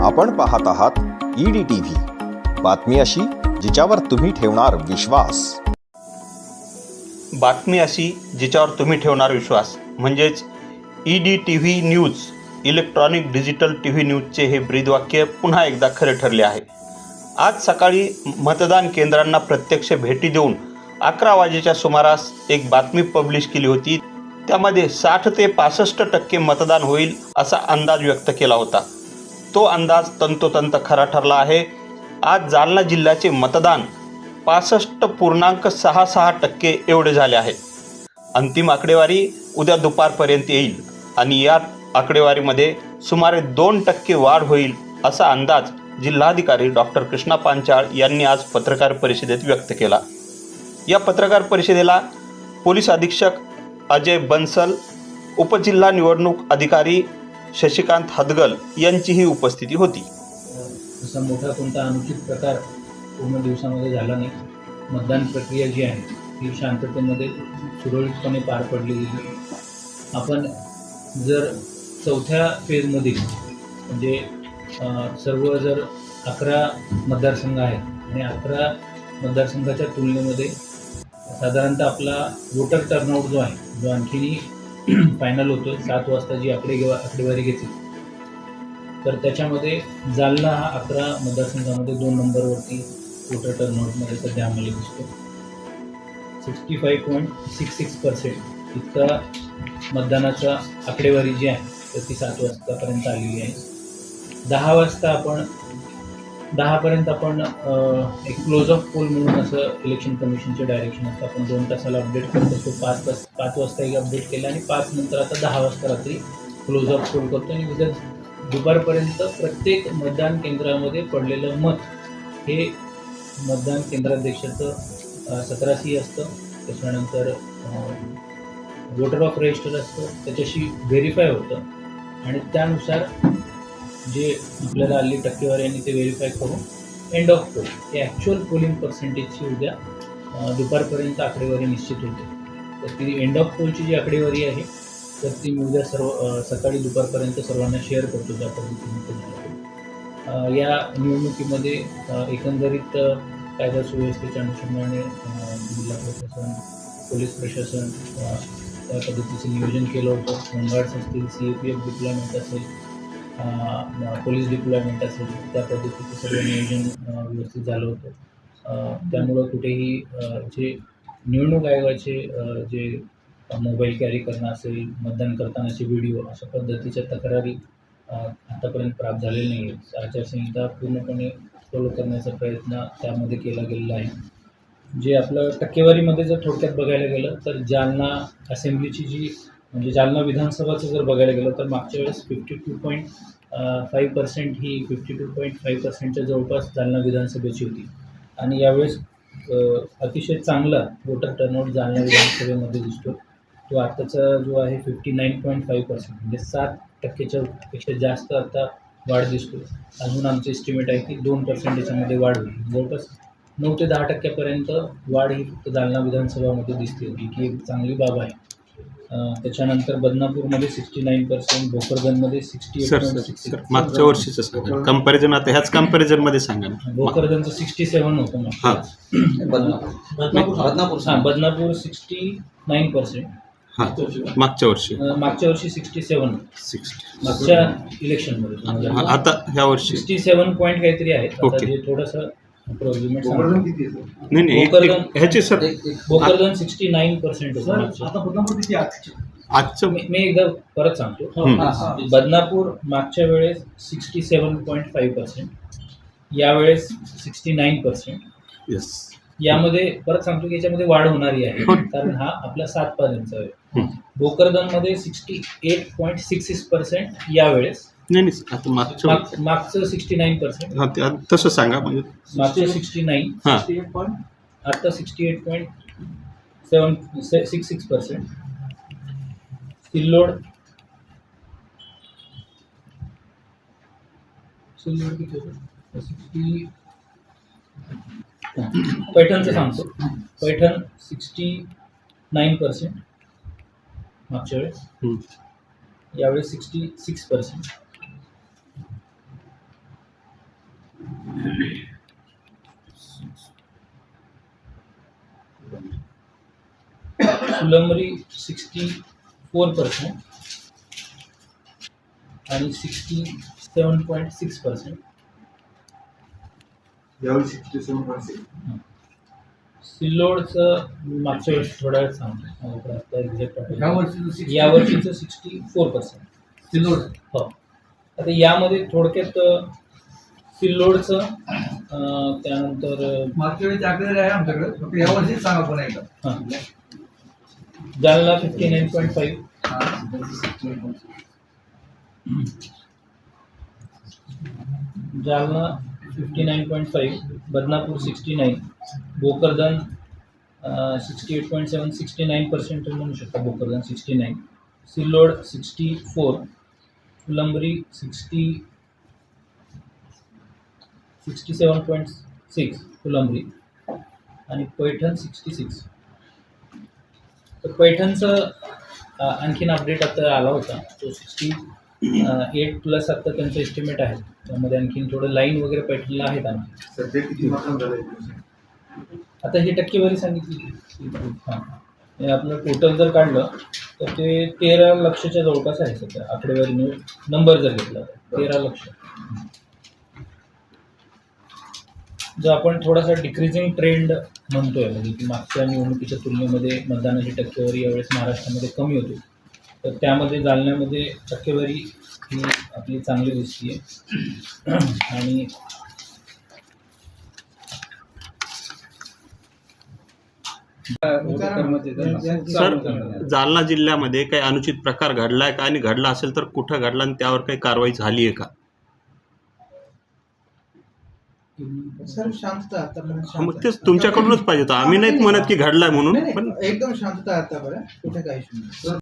आपण पाहत आहात ईडी टीव्ही बातमी अशी जिच्यावर तुम्ही ठेवणार विश्वास. बातमी अशी जिच्यावर तुम्ही ठेवणार विश्वास. म्हणजेच ED TV T V news electronic digital T V न्यूजचे हे ब्रीदवाक्य पुन्हा एकदा खरे ठरले आहे. आज सकाळी मतदान केंद्रांना प्रत्यक्ष भेटी देऊन अकरा वाजेच्या सुमारास एक बातमी पब्लिश केली होती. त्यामध्ये साठ ते पासष्ट टक्के मतदान होईल असा अंदाज व्यक्त केला होता. तो अंदाज तंतोतंत खरा ठरला आहे. आज जालना जिल्ह्याचे मतदान पासष्ट पूर्णांक सहा सहा टक्के एवढे झाले आहे. अंतिम आकडेवारी उद्या दुपारपर्यंत येईल आणि या आकडेवारीमध्ये सुमारे दोन टक्के वाढ होईल असा अंदाज जिल्हाधिकारी डॉक्टर कृष्णा पांचाळ यांनी आज पत्रकार परिषदेत व्यक्त केला. या पत्रकार परिषदेला पोलीस अधीक्षक अजय बन्सल उपजिल्हा निवडणूक अधिकारी शशिकांत हदगल यांचीही उपस्थिती होती. असा मोठा कोणता अनुचित प्रकार पूर्ण दिवसामध्ये झाला नाही. मतदान प्रक्रिया जी आहे ती शांततेमध्ये सुरळीतपणे पार पडली गेली आपण जर चौथ्या फेजमधील म्हणजे सर्व जर अकरा मतदारसंघ आहेत आणि अकरा मतदारसंघाच्या तुलनेमध्ये साधारणतः आपला वोटर टर्नआउट जो आहे जो आणखीनही फायनल होतो सात वाजता जी आकडे आकडेवारी घेतली. तर त्याच्यामध्ये जालना हा अकरा मतदारसंघामध्ये दोन नंबरवरती वोटर टर्नआउटमध्ये सध्या आम्हाला दिसतो sixty five point six six percent इतका मतदानाचा आकडेवारी जी आहे तर ती सात वाजतापर्यंत आलेली आहे. दहा वाजता आपण दहापर्यंत आपण एक क्लोज ऑफ पोल म्हणून असं इलेक्शन कमिशनचे डायरेक्शन असतं. आपण दोन तासाला अपडेट करत असतो. पाच तास पाच वाजता एक अपडेट केलं आणि पाच नंतर आता दहा वाजता रात्री क्लोज ऑफ पोल करतो. आणि उद्या दुपारपर्यंत प्रत्येक मतदान केंद्रामध्ये पडलेलं मत हे मतदान केंद्राध्यक्षाचं सतरा सी असतं. त्याच्यानंतर वोटर ऑफ रजिस्टर असतं. त्याच्याशी व्हेरीफाय होतं. आणि त्यानुसार जे आपल्याला आली टक्केवारी आणि ते व्हेरीफाय करून एंड ऑफ पोल हे ॲक्च्युअल पोलिंग पर्सेंटेजची उद्या दुपारपर्यंत आकडेवारी निश्चित होते. तर ती एंड ऑफ पोलची जी आकडेवारी आहे तर ती मी उद्या सर्व सकाळी दुपारपर्यंत सर्वांना शेअर करतो ज्या पद्धतीने या निवडणुकीमध्ये एकंदरीत कायदा सुव्यवस्थेच्या अनुषंगाने जिल्हा प्रशासन पोलीस प्रशासन त्या पद्धतीचं नियोजन केलं होतं. होमगार्ड्स असतील C A P F deployment असेल पोलीस डिप्लॉयमेंट असेल त्या पद्धतीचं सर्व नियोजन व्यवस्थित झालं होतं. त्यामुळं कुठेही जे निवडणूक आयोगाचे जे मोबाईल कॅरी करणं असेल मतदान करतानाचे व्हिडिओ अशा पद्धतीच्या तक्रारी आतापर्यंत प्राप्त झालेल्या नाही आहेत आचारसंहिता पूर्णपणे फॉलो करण्याचा प्रयत्न त्यामध्ये केला गेलेला आहे. जे आपलं टक्केवारीमध्ये जर थोडक्यात बघायला गेलं तर जालना असेंब्लीची जी म्हणजे जालना विधानसभाचं जर बघायला गेलं तर मागच्या वेळेस fifty two point five percent ही फिफ्टी टू पॉईंट फाईव्ह पर्सेंटच्या जवळपास जालना विधानसभेची होती. आणि यावेळेस अतिशय चांगला वोटर टर्नआउट जालना विधानसभेमध्ये दिसतो. तो आत्ताचा जो आहे fifty nine point five percent म्हणजे सात टक्केच्या पेक्षा जास्त आता वाढ दिसतो अजून आमचं एस्टिमेट आहे की दोन पर्सेंट याच्यामध्ये वाढ होईल. जवळपास नऊ ते दहा टक्क्यापर्यंत वाढ ही फक्त जालना विधानसभामध्ये दिसते होती की एक चांगली बाब आहे. त्याच्यानंतर बदनापूरमध्ये सिक्स्टी नाईन पर्सेंट भोकरदनमध्ये सिक्स्टी सर सर मागच्या वर्षीचं सांगा. कंपॅरिझन आता ह्याच कम्पॅरिझनमध्ये सांगा ना. भोकरदनचं सिक्स्टी सेवन होतं हां. मग बदनापूर हां बदनापूर सिक्स्टी नाईन पर्सेंट हां मागच्या वर्षी. मागच्या वर्षी सिक्स्टी सेवन सिक्स्टी मागच्या इलेक्शनमध्ये आता ह्या वर्षी. सिक्स्टी सेवन पॉईंट काहीतरी आहे. जे थोडंसं नाही नाही एक- भोकरदन- एक- ह्याची sir Bhokardan sixty nine percent. आजचं मी मी एकदा परत सांगतो हम्म. बदनापूर मागच्या वेळेस sixty seven point five percent यावेळेस सिक्स्टी नाईन पर्सेंट येस यामध्ये परत सांगतो की याच्यामध्ये वाढ होणारी आहे हो. कारण हा आपला सात पर्यंतचा आहे हम्म. भोकरदनमध्ये sixty eight point six six percent यावेळेस नाही नाही आता मागच्या माग- मागचं सिक्स्टी नाईन पर्सेंट हां ते आता तसं सांगा म्हणजे मागचं सिक्स्टी नाईन हां. आता sixty eight point seven six six percent Sillod Sillod किती होतं? सिक्स्टी पैठणचं सांगतो. पैठण सिक्स्टी नाईन पर्सेंट मागच्या वेळेस. हम्म. यावेळेस sixty six percent Phulambri sixty four percent आणि sixty seven point six percent यावेळी सिक्स्टी सेवन पॉईंट सिक्स सिल्लोडचं मागच्या वेळेस थोड्या वेळ सांगतो एक्झॅक्ट या वर्षीचं सिक्स्टी फोर पर्सेंट सिल्लोड. हो. आता यामध्ये थोडक्यात सिल्लोडचं त्यानंतर मागच्या वेळी आहे आमच्याकडे फक्त या वर्षीच सांगा पुन्हा एकदा. हां. Jalna fifty nine point five Jalna fifty nine point five Badnapur sixty nine Bhokardan sixty eight point seven sixty nine percent म्हणू शकता Bhokardan sixty nine Sillod sixty four Phulambri sixty sixty seven point six Phulambri आणि Paithan sixty six. तर पैठणचं आणखीन update आता आला होता. तो sixty eight plus आता त्यांचं एस्टिमेट आहे. त्यामध्ये आणखीन थोडं लाईन वगैरे पैठणला आहेत आणखी. सध्या किती आता ही टक्केवारी सांगितली. हां. आपलं टोटल जर काढलं तर ते तेरा लक्षच्या जवळपास आहे सध्या. आकडेवारी नंबर जर घेतला तेरा लक्ष. जो आपण थोडासा डिक्रीजिंग ट्रेंड म्हणतोय म्हणजे की मागच्या निवडणुकीच्या तुलनेमध्ये मतदानाची टक्केवारी यावेळेस महाराष्ट्रामध्ये कमी होती. तर त्यामध्ये जालन्यामध्ये टक्केवारी ही आपली चांगली दिसती आहे. आणि सर जालना जिल्ह्यामध्ये काही अनुचित प्रकार घडलाय का? आणि घडला असेल तर कुठं घडला आणि त्यावर काही कारवाई झाली आहे का? सर शांतता मग शांत तेच तुमच्याकडूनच पाहिजे होतं. आम्ही नाहीत म्हणत की घडलाय म्हणून पण एकदम शांतता आतापर्यंत कुठे काही